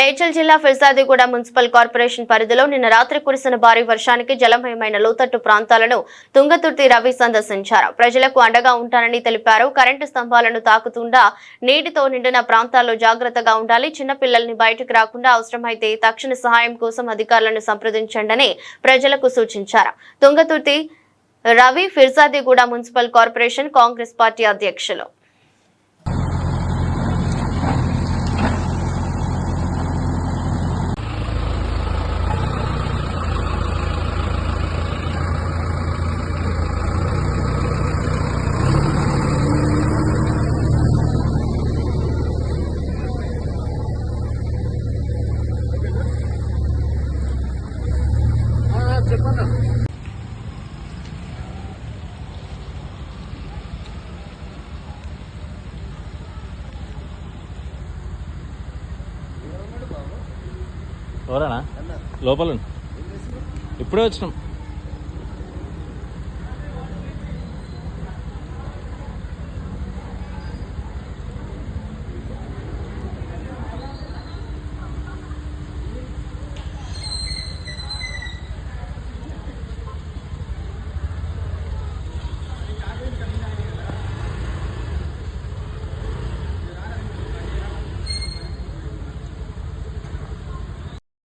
మేడ్చల్ జిల్లా Peerzadiguda municipal corporation పరిధిలో నిన్న రాత్రి కురిసిన భారీ వర్షానికి జలమయమైన లోతట్టు ప్రాంతాలను తుంగతుర్తి రవి సందర్శించారు. ప్రజలకు అండగా ఉంటానని తెలిపారు. కరెంటు స్తంభాలను తాకుతుండా నీటితో నిండిన ప్రాంతాల్లో జాగ్రత్తగా ఉండాలి. చిన్నపిల్లల్ని బయటకు రాకుండా అవసరమైతే తక్షణ సహాయం కోసం అధికారులను సంప్రదించండని ప్రజలకు సూచించారు. Tungaturthi Ravi Peerzadiguda municipal corporation Congress party అధ్యక్షులు. ఎవరన్నా? లోపల ఇప్పుడే వచ్చినాం.